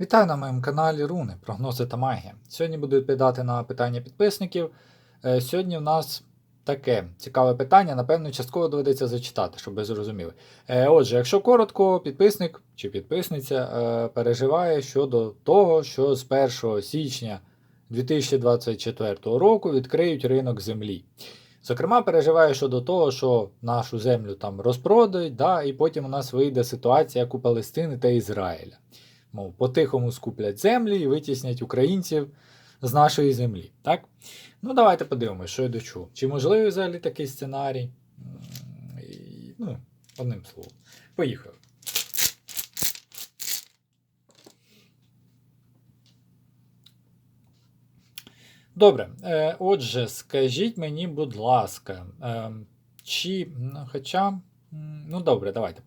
Вітаю на моєму каналі Руни, прогнози та магія. Сьогодні буду відповідати на питання підписників. Е, Сьогодні в нас таке цікаве питання, напевно, частково доведеться зачитати, щоб ви зрозуміли. Е, Отже, якщо коротко, підписник чи підписниця е, переживає щодо того, що з 1 січня 2024 року відкриють ринок землі. Зокрема, переживає щодо того, що нашу землю там розпродають, да, і потім у нас вийде ситуація, як у Палестини та Ізраїля. Мов, по-тихому скуплять землі і витіснять українців з нашої землі. Так? Ну, давайте подивимося, що я до чого. Чи можливий взагалі такий сценарій? Ну, одним словом. Поїхали. Добре. Е, отже, скажіть мені, будь ласка, е, чи. ну, Хоча. Ну, добре, давайте.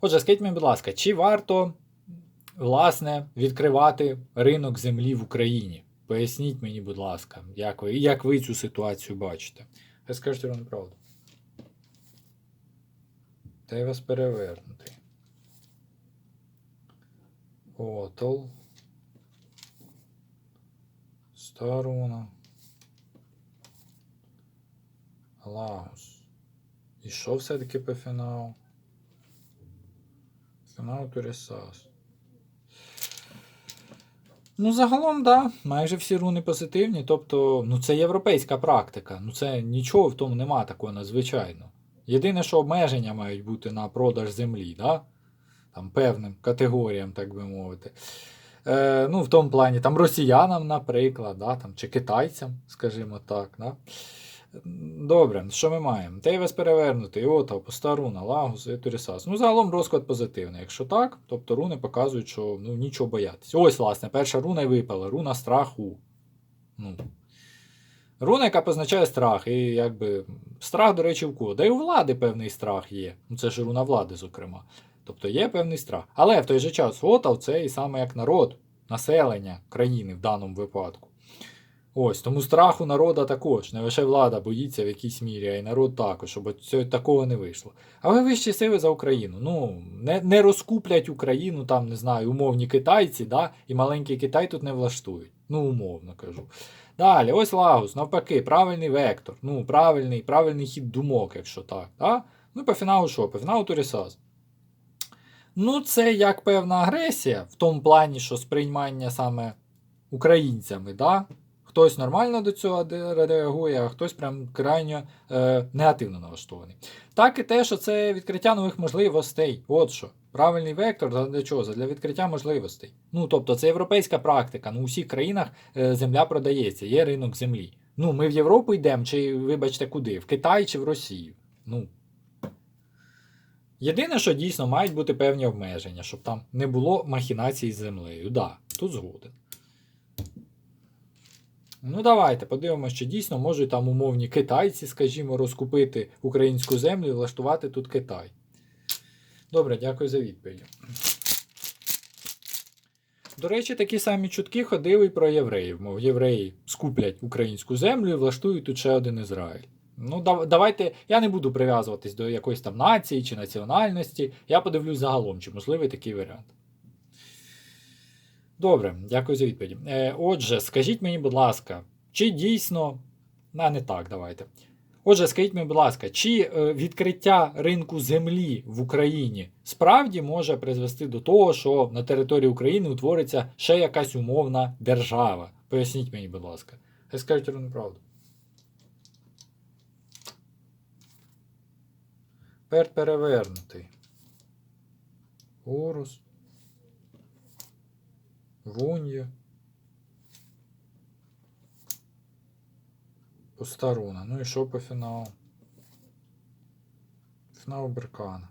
Отже, скажіть мені, будь ласка, чи варто власне, відкривати ринок землі в Україні. Поясніть мені, будь ласка, як ви, як ви цю ситуацію бачите. Ви вам правду. Та я вас перевернутий. Отол. Старуна. Лагус. І що все-таки по фіналу? Фінал Турісас. Ну, загалом, да, майже всі руни позитивні. Тобто, ну це європейська практика. Ну це нічого в тому нема такого надзвичайно. Єдине, що обмеження мають бути на продаж землі, да? там певним категоріям, так би мовити. Е, ну, В тому плані там росіянам, наприклад, да? там, чи китайцям, скажімо так. Да? Добре, що ми маємо? Тейвес перевернутий, Ота, пуста руна, Лагус Турісас. Ну, загалом розклад позитивний. Якщо так, тобто руни показують, що ну, нічого боятися. Ось, власне, перша руна і випала, руна страху. Ну. Руна, яка позначає страх. І якби страх, до речі, в кого? Да і у влади певний страх є. Ну, це ж руна влади, зокрема. Тобто є певний страх. Але в той же час Отав це і саме як народ, населення країни в даному випадку. Ось, тому страху народа також. Не лише влада боїться в якійсь мірі, а й народ також, щоб цього такого не вийшло. Але вищі сили за Україну. Ну, не не розкуплять Україну, там, не знаю, умовні китайці, да, і маленький Китай тут не влаштують. Ну, умовно кажу. Далі, ось Лагус, навпаки, правильний вектор. Ну, правильний правильний хід думок, якщо так. Да? Ну і по фіналу що? По фіналу Турісас. Ну, це як певна агресія, в тому плані, що сприймання саме українцями, да? Хтось нормально до цього реагує, а хтось прям крайньо е, негативно налаштований. Так і те, що це відкриття нових можливостей. От що. Правильний вектор для чого? Для відкриття можливостей. Ну, тобто, це європейська практика. Ну, у всіх країнах е, земля продається, є ринок землі. Ну, ми в Європу йдемо, чи, вибачте, куди? В Китай чи в Росію. Ну. Єдине, що дійсно мають бути певні обмеження, щоб там не було махінацій з землею. Да, тут згоден. Ну, давайте подивимося, що дійсно можуть там умовні китайці, скажімо, розкупити українську землю і влаштувати тут Китай. Добре, дякую за відповідь. До речі, такі самі чутки ходили про євреїв. Мов євреї скуплять українську землю і влаштують тут ще один Ізраїль. Ну, давайте, я не буду прив'язуватись до якоїсь там нації чи національності. Я подивлюсь загалом, чи можливий такий варіант. Добре, дякую за відповідь. Е, Отже, скажіть мені, будь ласка, чи дійсно. А, не так, давайте. Отже, скажіть мені, будь ласка, чи е, відкриття ринку землі в Україні справді може призвести до того, що на території України утвориться ще якась умовна держава? Поясніть мені, будь ласка. Хай скажуть рівну правду. Перт перевернутий. Урус. Вунья. Пуста руна. Ну і що по фіналу? Фінал Беркана.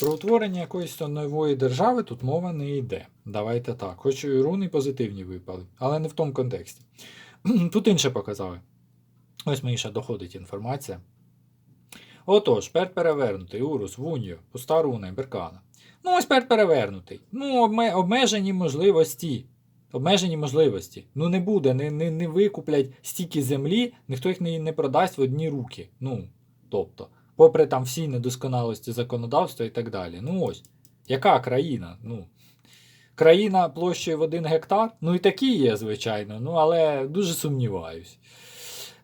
Про утворення якоїсь нової держави тут мова не йде. Давайте так. Хоч і руни позитивні випали, але не в тому контексті. Тут інше показали. Ось мені ще доходить інформація. Отож, перт перевернутий, Урус, Вуньо, пуста руна і Беркана. Ну, ось перт перевернутий. Ну, обме- обмежені можливості. Обмежені можливості. Ну, не буде, не, не, не викуплять стільки землі, ніхто їх не, не продасть в одні руки. Ну, тобто, попри там всі недосконалості законодавства і так далі. Ну ось, яка країна? Ну, країна площею в один гектар. Ну і такі є, звичайно, ну але дуже сумніваюсь.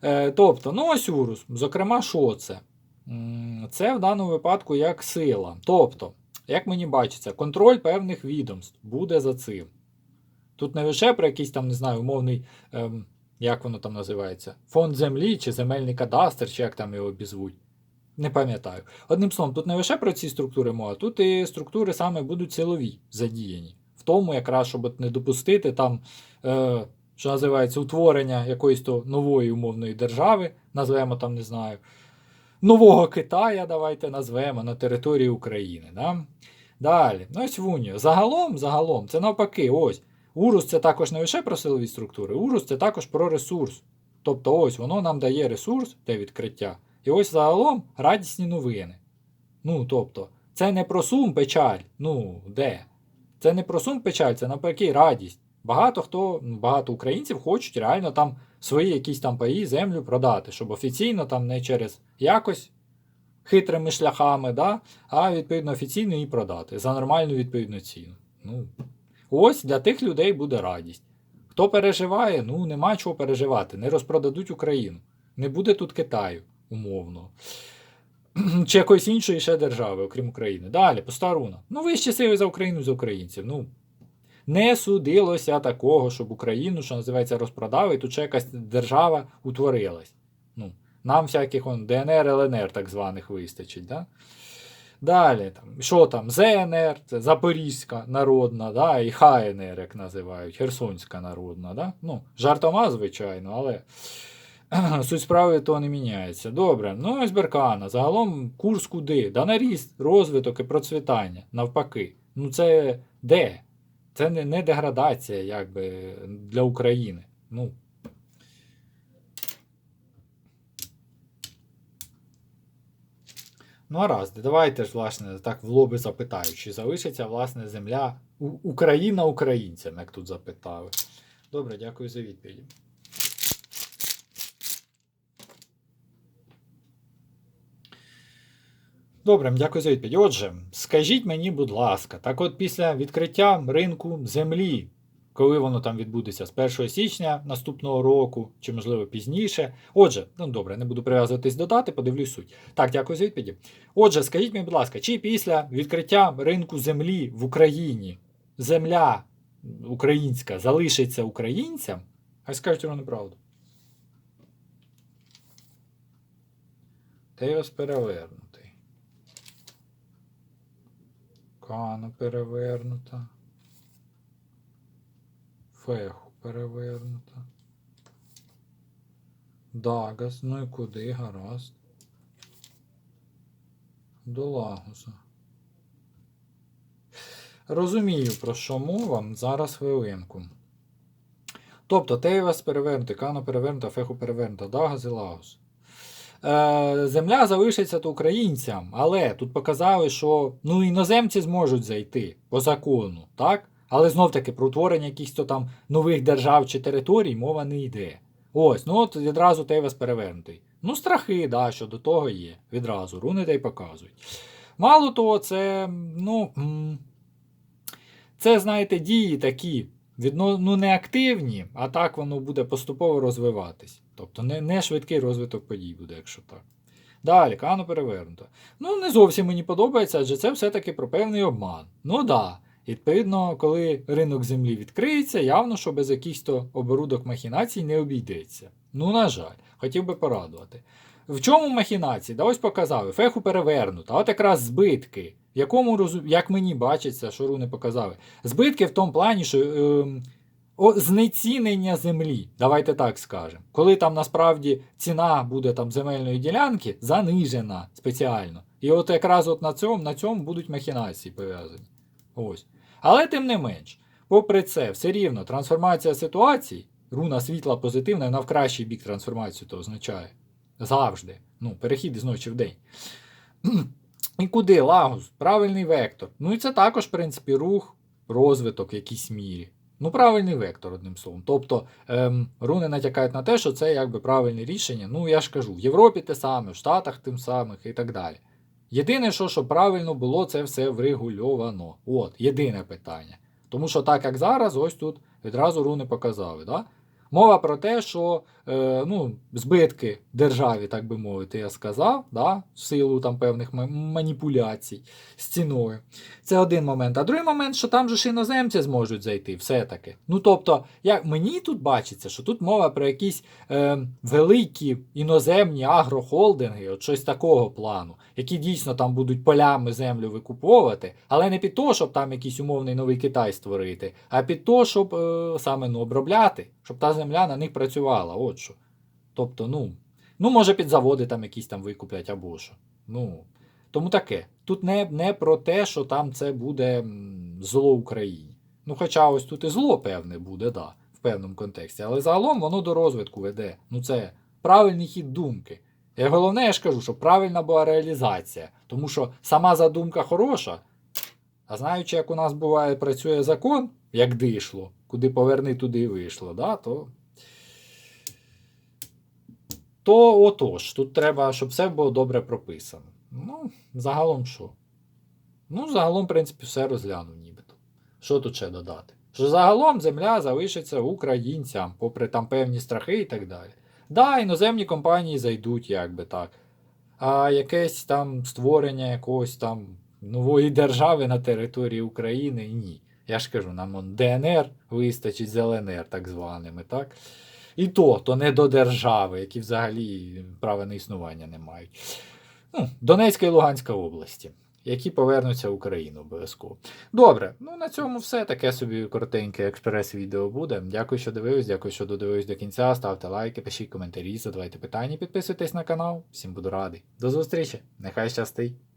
Е, тобто, ну ось Урус. Зокрема, що це? Це в даному випадку як сила. Тобто, як мені бачиться, контроль певних відомств буде за цим. Тут не лише про якийсь там, не знаю, умовний, ем, як воно там називається, фонд землі чи земельний кадастр, чи як там його обізвуть. Не пам'ятаю. Одним словом, тут не лише про ці структури мова, тут і структури саме будуть силові задіяні. В тому, якраз, щоб не допустити там, е, що називається, утворення якоїсь то нової умовної держави, назвемо там, не знаю, нового Китая, давайте назвемо на території України. Да? Далі, ну ось Вуньо. Загалом, загалом, це навпаки, ось. Урус це також не лише про силові структури, Урус це також про ресурс. Тобто, ось воно нам дає ресурс те відкриття. І ось загалом радісні новини. Ну, тобто, це не про сум печаль. Ну, де? Це не про сум печаль, це навпаки радість. Багато хто, багато українців хочуть реально там свої якісь там паї, землю продати, щоб офіційно там не через якось хитрими шляхами, да, а відповідно офіційно її продати за нормальну відповідну ціну. Ну, ось для тих людей буде радість. Хто переживає, ну нема чого переживати, не розпродадуть Україну. Не буде тут Китаю, умовно. Чи якоїсь іншої ще держави, окрім України. Далі, постаруна. Ну, вищі сили за Україну за українців. Ну, не судилося такого, щоб Україну, що називається, розпродали, і тут ще якась держава утворилась. Ну, нам всяких он, ДНР, ЛНР так званих вистачить. Да? Далі, там, що там, ЗНР, це Запорізька народна, да, і ХНР, як називають, Херсонська народна. Да? Ну, жартома, звичайно, але суть справи то не міняється. Добре, ну ось Беркана. Загалом курс куди? Да на ріст, розвиток і процвітання. Навпаки. Ну це де? Це не, не деградація якби, для України. Ну, Ну, раз. давайте ж, власне, так в лоби запитаю, чи залишиться власне земля Україна українцям, як тут запитали. Добре, дякую за відповіді. Добре, дякую за відповідь. Отже, скажіть мені, будь ласка, так от після відкриття ринку землі, коли воно там відбудеться з 1 січня наступного року, чи можливо пізніше. Отже, ну добре, не буду прив'язуватись до дати, подивлюсь суть. Так, дякую за відповіді. Отже, скажіть мені, будь ласка, чи після відкриття ринку землі в Україні земля українська залишиться українцям? Хай скажуть вам неправду. Теос перевернутий. Кана перевернута. Феху перевернута. Дагас, ну і куди, гаразд. До Лагуса. Розумію, про що мова. Зараз хвилинку. Тобто Тейвас перевернутий, Кано перевернута, Феху перевернута, Дагас і Лагус. Е, земля залишиться українцям, але тут показали, що ну, іноземці зможуть зайти по закону, так? Але знов таки про утворення якихось там нових держав чи територій мова не йде. Ось, ну от відразу Тейвас перевернутий. Ну, страхи, да, що до того є. Відразу. Руни та й показують. Мало того, це, ну. Це, знаєте, дії такі. Відно, ну, не активні, а так воно буде поступово розвиватись. Тобто не, не швидкий розвиток подій буде, якщо так. Далі, Кано перевернуто. Ну, не зовсім мені подобається, адже це все-таки про певний обман. Ну да. Відповідно, коли ринок землі відкриється, явно, що без якихось оборудок махінацій не обійдеться. Ну, на жаль, хотів би порадувати. В чому махінації? Да ось показали. Феху перевернуто, от якраз збитки. В якому розу... як мені бачиться, що руни показали. Збитки в тому плані, що ем, о, знецінення землі, давайте так скажемо. Коли там насправді ціна буде там земельної ділянки занижена спеціально. І от якраз от на цьому, на цьому будуть махінації пов'язані. Ось. Але тим не менш, попри це, все рівно трансформація ситуацій, руна світла позитивна, вона в кращий бік трансформацію то означає. Завжди. Ну, перехід із ночі в день. І куди? Лагус, правильний вектор. Ну і це також, в принципі, рух, розвиток в якійсь мірі. Ну, правильний вектор, одним словом. Тобто ем, руни натякають на те, що це якби правильне рішення. Ну, я ж кажу, в Європі те саме, в Штатах тим самих і так далі. Єдине, що, що правильно було, це все врегульовано. От, єдине питання. Тому що так як зараз, ось тут відразу руни показали. Да? Мова про те, що е, ну, збитки державі, так би мовити, я сказав, да? в силу там певних маніпуляцій з ціною. Це один момент. А другий момент, що там же ж іноземці зможуть зайти, все-таки. Ну тобто, як мені тут бачиться, що тут мова про якісь е, великі іноземні агрохолдинги, от щось такого плану, які дійсно там будуть полями землю викуповувати, але не під то, щоб там якийсь умовний новий Китай створити, а під то, щоб е, саме ну, обробляти, щоб та земля на них працювала. От що. Тобто, ну, ну, може, під заводи там якісь там викуплять або що. Ну, тому таке. Тут не, не про те, що там це буде зло Україні. Ну, хоча ось тут і зло певне буде, да, в певному контексті. Але загалом воно до розвитку веде. Ну, це правильний хід думки. І головне, я ж кажу, що правильна була реалізація. Тому що сама задумка хороша. А знаючи, як у нас буває, працює закон, як дишло, куди поверни, туди і вийшло, да, то. То отож, тут треба, щоб все було добре прописано. Ну, загалом що? Ну, загалом, в принципі, все розглянув нібито. Що тут ще додати? Що загалом земля залишиться українцям, попри там певні страхи і так далі. Да, іноземні компанії зайдуть, як би так. А якесь там створення якогось там нової держави на території України ні. Я ж кажу, нам он ДНР вистачить з ЛНР, так званими, так? І то, то не до держави, які взагалі права на існування не мають. Ну, Донецька і Луганська області, які повернуться в Україну обов'язково. Добре, ну на цьому все. Таке собі коротеньке експрес-відео буде. Дякую, що дивились, дякую, що додивились до кінця. Ставте лайки, пишіть коментарі, задавайте питання, підписуйтесь на канал. Всім буду радий. До зустрічі! Нехай щастить!